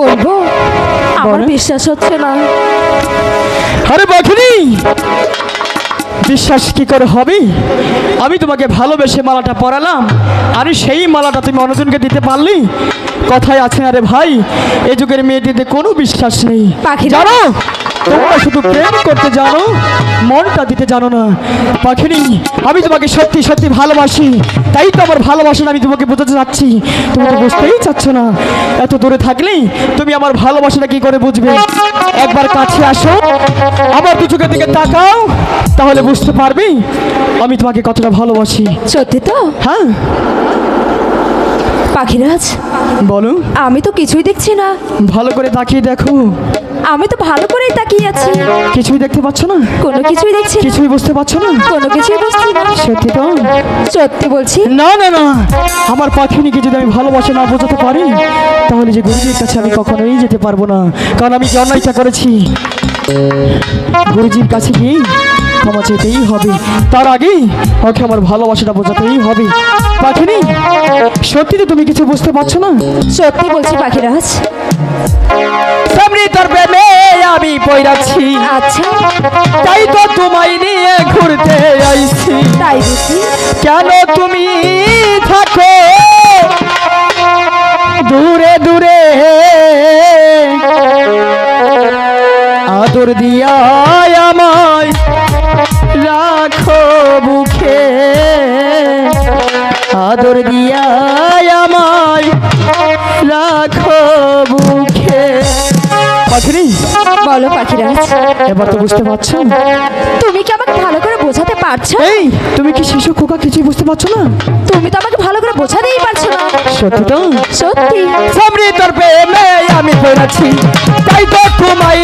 বলব আমার বিশ্বাস হচ্ছে না। আরে বাঘিনী বিশ্বাস কি করে হবে? আমি তোমাকে ভালোবেসে মালাটা পরালাম আর সেই মালাটা তুমি অন্যজনকে দিতে পারলি? কথায় আছে আরে ভাই এ যুগের মেয়েটিতে কোনো বিশ্বাস নেই। পাখি জানো তোমরা শুধু প্রেম করতে জানো মনটা দিতে জানো না। পাখিনি আমি তোমাকে সত্যি সত্যি ভালোবাসি। তাই তো আমার ভালোবাসা আমি তোমাকে বোঝাতে চাচ্ছি। তুমি তো বুঝতেই চাচ্ছ না। এত দূরে থাকলেই তুমি আমার ভালোবাসাটা কি করে বুঝবে? একবার কাছে আসো আমার দু চোখের দিকে তাকাও তাহলে বুঝতে পারবি আমি তোমাকে কতটা ভালোবাসি। সত্যি তো? হ্যাঁ। পাখিরাজ বলো। আমি তো কিছুই দেখছি না। ভালো করে তাকিয়ে দেখো। আমি তো ভালো করেই তাকিয়ে আছি। কিছুই দেখতে পাচ্ছ না? কোনো কিছুই দেখছি কিছুই বুঝতে পারছ না? কোনো কিছুই বুঝছি না। সত্যি তো? সত্যি বলছি। না না না। আমার পাখিনিকে যদি আমি ভালোবাসে না বোঝাতে পারি তাহলে যে গুরুজির কাছে আমি কখনোই যেতে পারব না। কারণ আমি যে অন্যায়টা করেছি গুরুজির কাছে গিয়ে ক্ষমা চেতেই হবে। তার আগে ওকে আমার ভালোবাসাটা বোঝাতেই হবে। পাখিনি সত্যি তো তুমি কিছু বুঝতে পারছ না? সত্যি বলছি পাখিরাজ। সামনে তোর প্রেমে আমি পড়াচ্ছি আচ্ছা। তাই তো তোমায় নিয়ে ঘুরতে আইছি। তাই বুঝি কেন তুমি থাকো? দূরে দূরে আদর দিয়া আমায় রাখো বুকে পাখিনি বলো পাখিরাজ এবার তো বুঝতে পারছ। তুমি কি আমাকে ভালো করে বোঝাতে পারছ? এই তুমি কি শিশু খোকা কিছুই বুঝতে পারছ না? তুমি তো আমাকে ভালো করে বোঝাতেই পারছ না। সত্যি তো? সত্যি। সামনে তোর প্রেমে আমি পড়াচ্ছি তাই তো তোমায়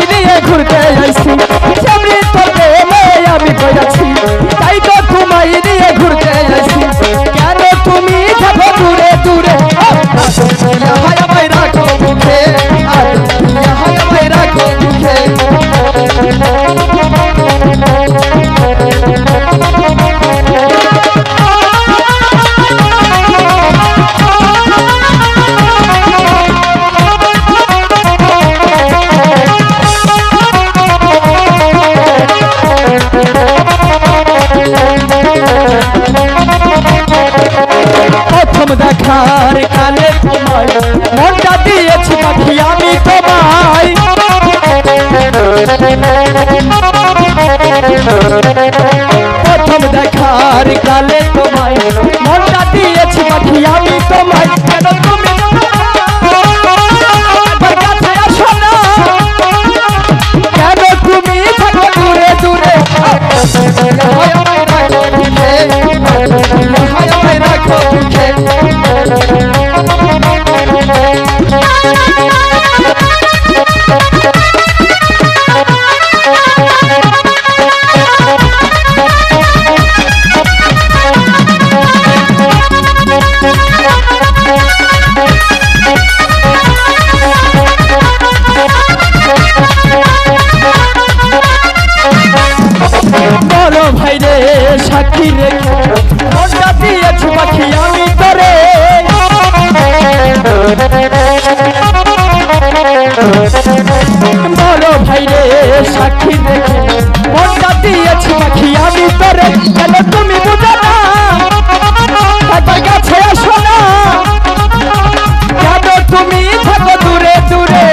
মনটা দিয়েছি পাখি আমি তোমায়? প্রথম দেখার কালে তোমায়। মনটা দিয়েছি পাখি আমি তোমায়? কেন ফিরে মনটা দিয়েছি পাখি আমি তোরে। বলো ভাই রে সাক্ষী দেখে। মনটা দিয়েছি পাখি আমি তোরে। কেন তুমি বুঝো না? তাদের কাছে আসো না। কেন তুমি থাকো দূরে দূরে?